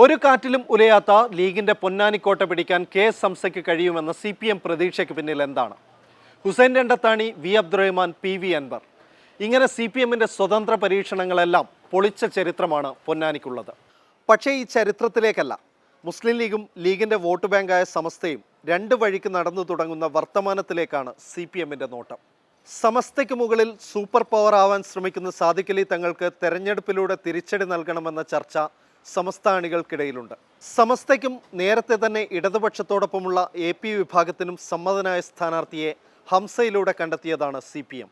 ഒരു കാറ്റിലും ഉലയാത്ത ലീഗിന്റെ പൊന്നാനിക്കോട്ട പിടിക്കാൻ കെ എസ് സംസയ്ക്ക് കഴിയുമെന്ന സി പി എം പ്രതീക്ഷയ്ക്ക് പിന്നിൽ എന്താണ്? Hussain Randathani V. Abdurahman P. V. Anvar. ഇങ്ങനെ സി പി എമ്മിന്റെ സ്വതന്ത്ര പരീക്ഷണങ്ങളെല്ലാം പൊളിച്ച ചരിത്രമാണ് പൊന്നാനിക്കുള്ളത്. പക്ഷേ ഈ ചരിത്രത്തിലേക്കല്ല. മുസ്ലിം ലീഗും ലീഗിന്റെ വോട്ട് ബാങ്കായ സമസ്തയും രണ്ട് വഴിക്ക് നടന്നു തുടങ്ങുന്ന വർത്തമാനത്തിലേക്കാണ് സി പി എമ്മിന്റെ നോട്ടം. സമസ്തയ്ക്ക് മുകളിൽ സൂപ്പർ പവർ ആവാൻ ശ്രമിക്കുന്ന സാദിഖലി തങ്ങൾക്ക് തെരഞ്ഞെടുപ്പിലൂടെ തിരിച്ചടി നൽകണമെന്ന ചർച്ച സമസ്ത അണികൾക്കിടയിലുണ്ട് സമസ്തയ്ക്കും നേരത്തെ തന്നെ ഇടതുപക്ഷത്തോടൊപ്പമുള്ള എ പി വിഭാഗത്തിനും സമ്മതനായ സ്ഥാനാർത്ഥിയെ ഹംസയിലൂടെ കണ്ടെത്തിയതാണ് C P M.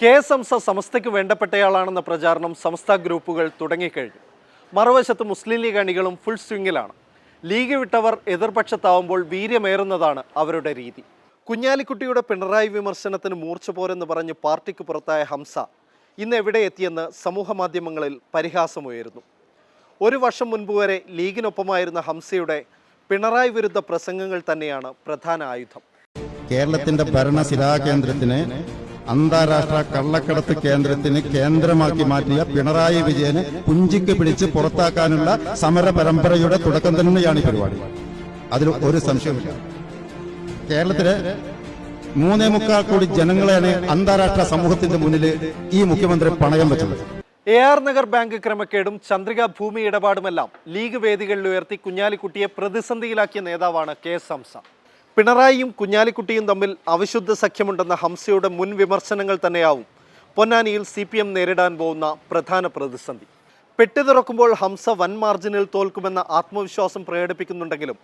K S Hamsa സമസ്തയ്ക്ക് വേണ്ടപ്പെട്ടയാളാണെന്ന പ്രചാരണം സമസ്ത ഗ്രൂപ്പുകൾ തുടങ്ങിക്കഴിഞ്ഞു. മറുവശത്ത് മുസ്ലിം ലീഗ് അണികളും ഫുൾ സ്വിങ്ങിലാണ്. ലീഗ് വിട്ടവർ എതിർപക്ഷത്താവുമ്പോൾ വീര്യമേറുന്നതാണ് അവരുടെ രീതി. കുഞ്ഞാലിക്കുട്ടിയുടെ പിണറായി വിമർശനത്തിന് മൂർച്ച പോരെന്ന് പറഞ്ഞ് പാർട്ടിക്ക് പുറത്തായ ഹംസ ഇന്ന് എവിടെ എത്തിയെന്ന് സമൂഹ മാധ്യമങ്ങളിൽ പരിഹാസമുയരുന്നു. ഒരു വർഷം മുൻപ് വരെ ലീഗിനൊപ്പമായിരുന്ന ഹംസയുടെ പിണറായി വിരുദ്ധ പ്രസംഗങ്ങൾ തന്നെയാണ് പ്രധാന ആയുധം. കേരളത്തിന്റെ ഭരണസിരാ കേന്ദ്രത്തിന് അന്താരാഷ്ട്ര കള്ളക്കടത്ത് കേന്ദ്രത്തിന് കേന്ദ്രമാക്കി മാറ്റിയ പിണറായി വിജയന് പുഞ്ചിക്ക് പിടിച്ച് പുറത്താക്കാനുള്ള സമര പരമ്പരയുടെ തുടക്കം തന്നെയാണ് ഈ പരിപാടി. അതിൽ ഒരു സംശയമില്ല കേരളത്തിലെ മൂന്നേ മുക്കാൽ കോടി ജനങ്ങളെയാണ് അന്താരാഷ്ട്ര സമൂഹത്തിന്റെ മുന്നിൽ ഈ മുഖ്യമന്ത്രി പണയം വെച്ചത്. എ ആർ നഗർ ബാങ്ക് ക്രമക്കേടും ചന്ദ്രിക ഭൂമി ഇടപാടുമെല്ലാം ലീഗ് വേദികളിൽ ഉയർത്തി കുഞ്ഞാലിക്കുട്ടിയെ പ്രതിസന്ധിയിലാക്കിയ നേതാവാണ് കെ എസ് ഹംസ. പിണറായിയും കുഞ്ഞാലിക്കുട്ടിയും തമ്മിൽ അവിശുദ്ധ സഖ്യമുണ്ടെന്ന ഹംസയുടെ മുൻ വിമർശനങ്ങൾ തന്നെയാവും പൊന്നാനിയിൽ സി പി എം നേരിടാൻ പോകുന്ന പ്രധാന പ്രതിസന്ധി. പെട്ടി തുറക്കുമ്പോൾ ഹംസ വൻ മാർജിനിൽ തോൽക്കുമെന്ന ആത്മവിശ്വാസം പ്രകടിപ്പിക്കുന്നുണ്ടെങ്കിലും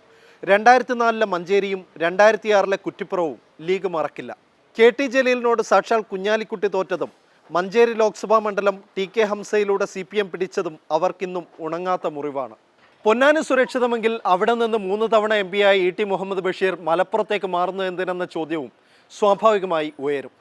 രണ്ടായിരത്തി നാലിലെ മഞ്ചേരിയും രണ്ടായിരത്തിയാറിലെ കുറ്റിപ്പുറവും ലീഗ് മറക്കില്ല. കെ ടി ജലീലിനോട് സാക്ഷാൽ കുഞ്ഞാലിക്കുട്ടി തോറ്റതും മഞ്ചേരി ലോക്സഭാ മണ്ഡലം ടി കെ ഹംസയിലൂടെ സി പി എം പിടിച്ചതും അവർക്കിന്നും ഉണങ്ങാത്ത മുറിവാണ്. പൊന്നാനി സുരക്ഷിതമെങ്കിൽ അവിടെ നിന്ന് മൂന്ന് തവണ എം പിയായ ഇ ടി മുഹമ്മദ് ബഷീർ മലപ്പുറത്തേക്ക് മാറുന്നത് എന്തിനെന്ന ചോദ്യവും സ്വാഭാവികമായി ഉയരും.